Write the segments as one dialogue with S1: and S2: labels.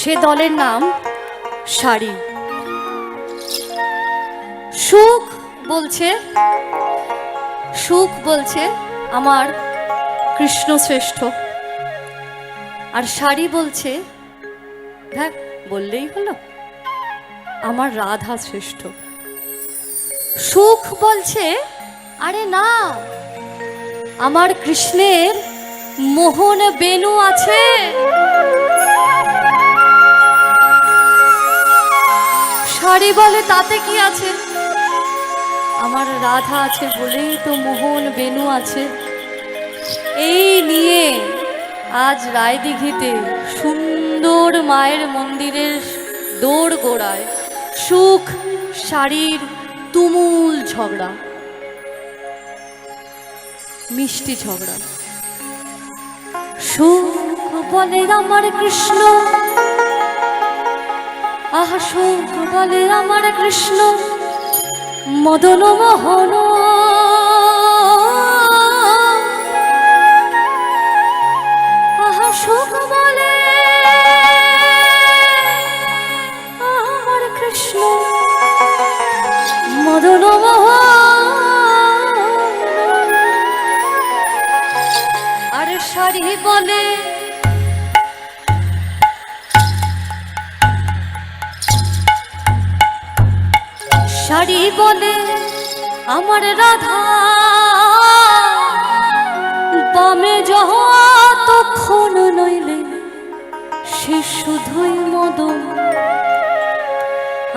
S1: সে দলের নাম শাড়ি। সুখ বলছে সুখ বলছে আমার কৃষ্ণ শ্রেষ্ঠ আর শাড়ি বলছে দেখ বললেই হলো, আমার রাধা শ্রেষ্ঠ। সুখ বলছে, আরে না, আমার কৃষ্ণের মোহন বেনু আছে। শাড়ি বলে, তাতে কি আছে? আমার রাধা আছে বলেই তো মোহন বেনু আছে। এই নিয়ে আজ রায়দিঘিতে সুন্দর মায়ের মন্দিরের দৌড় গোড়ায় সুখ শাড়ির তুমুল ঝগড়া, মিষ্টি ঝগড়া। সুখ বলে আমার কৃষ্ণ আহা সুখ বলে আমার কৃষ্ণ মদন মোহন শাড়ি বলে আমার রাধা। বামে যতক্ষণ নইলে সে শুধুই মদন।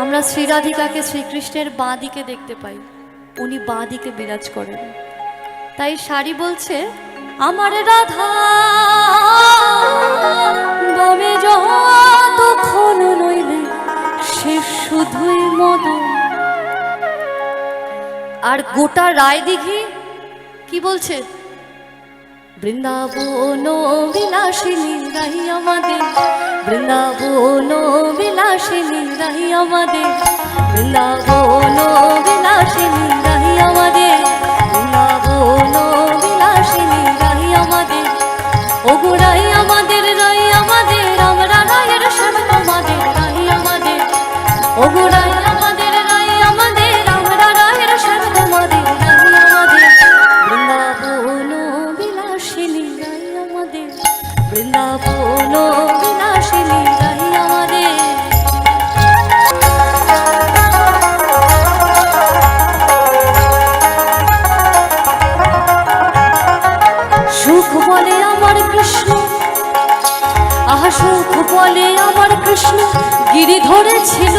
S1: আমরা শ্রীরাধিকাকে শ্রীকৃষ্ণের বাঁ দিকে দেখতে পাই। উনি বাঁ দিকে বিরাজ করেন। তাই শাড়ি বলছে, আমার রাধা, বামে যতক্ষণ নইলে সে শুধুই মদন। আর গোটা রায় দিঘি কি বলছে? বৃন্দাবন বিলাসিনী রাহি আমাদের, বৃন্দাবন বিলাসিনী রাহি আমাদের, বৃন্দাবন আমাদের। বৃন্দাবন সুখ বলে আমার কৃষ্ণ আহা সুখ বলে আমার কৃষ্ণ গিরি ধরেছিল।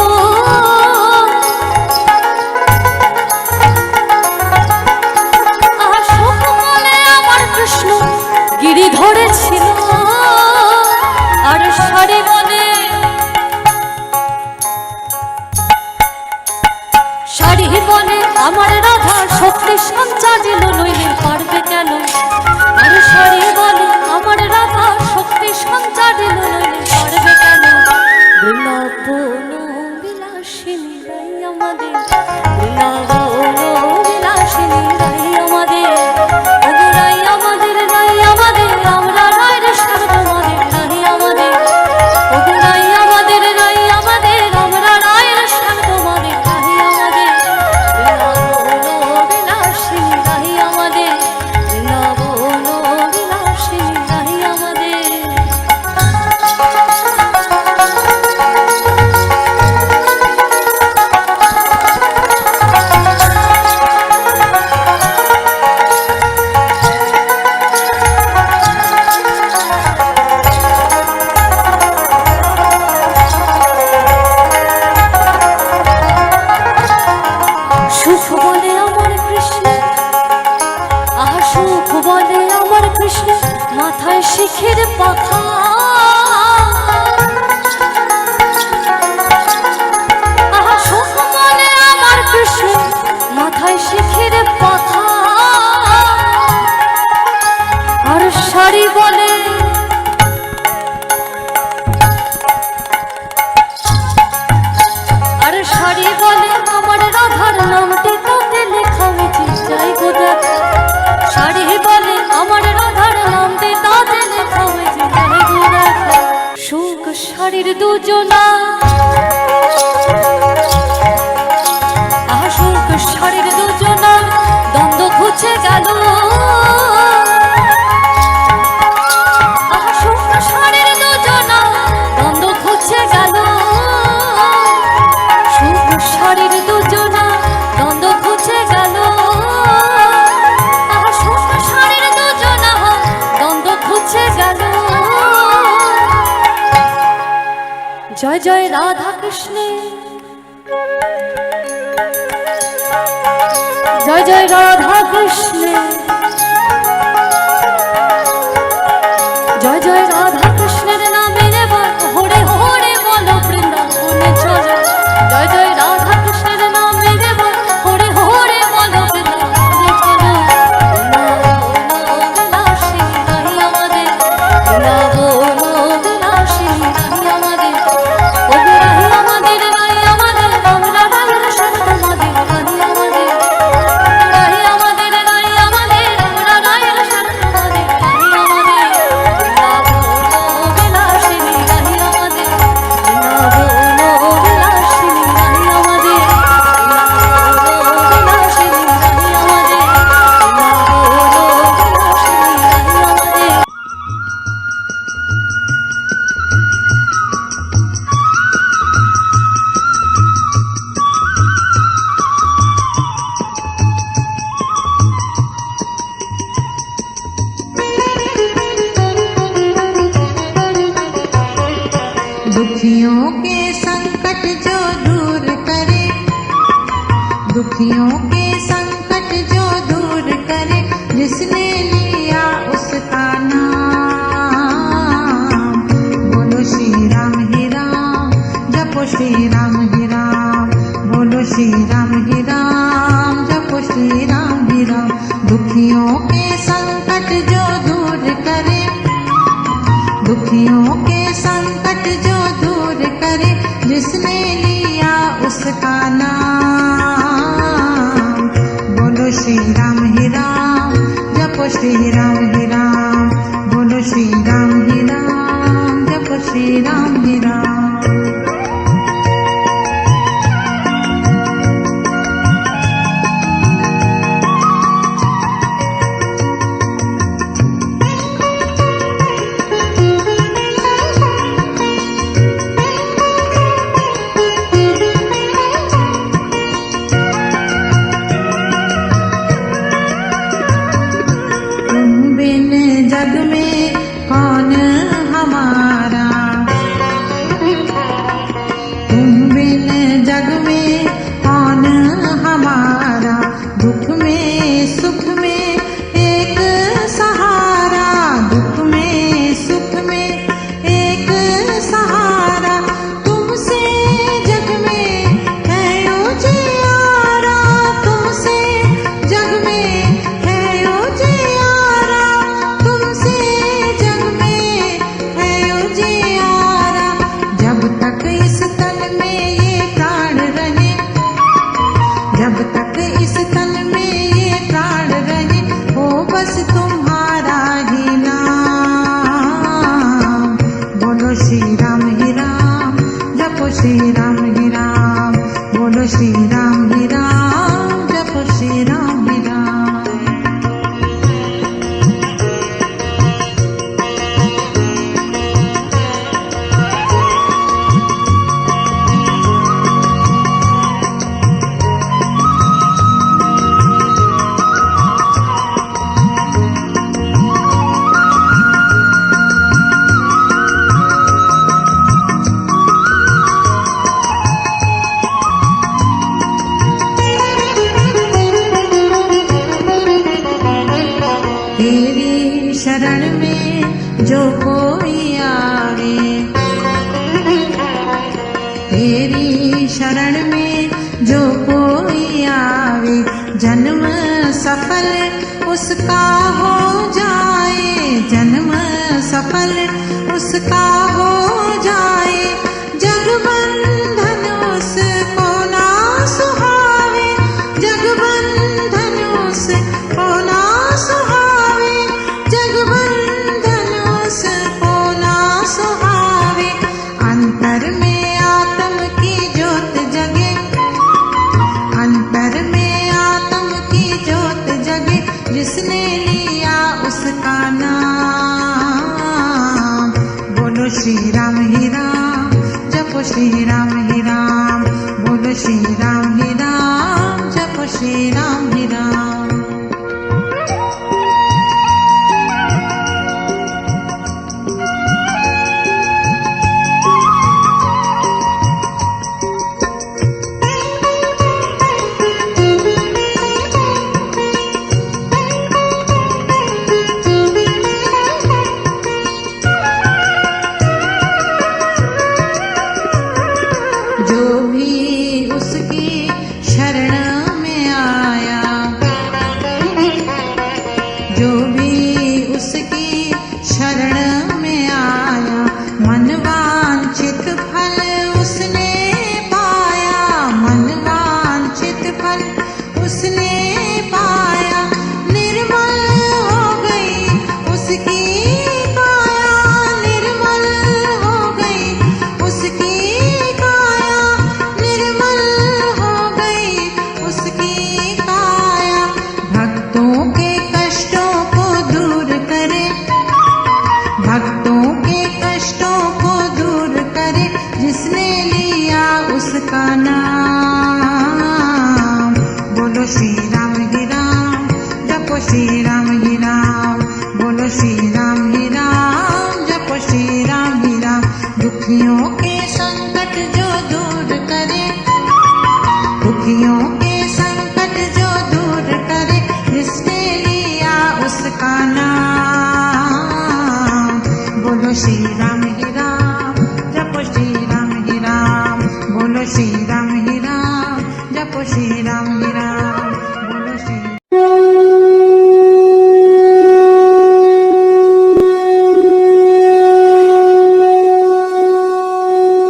S1: ঘরের দুজনা। আসল কুশরের দুজনা দ্বন্দ্ব ঘুচে গেল। জয় জয় রাধা কৃষ্ণে। জয় জয় রাধা
S2: কৃষ্ণ। जिसने लिया उसका नाम। बोलो श्री राम ही राम, जपो श्री राम ही राम। बोलो श्री राम ही राम, जपो श्री राम ही राम। दुखियों के संकट जो दूर करे, दुखियों के संकट जो दूर करे, जिसने लिया उसका नाम। Stay around here. sinam जन्म सफल उसका हो जाए। जन्म सफल उसका जपो श्री राम ही राम see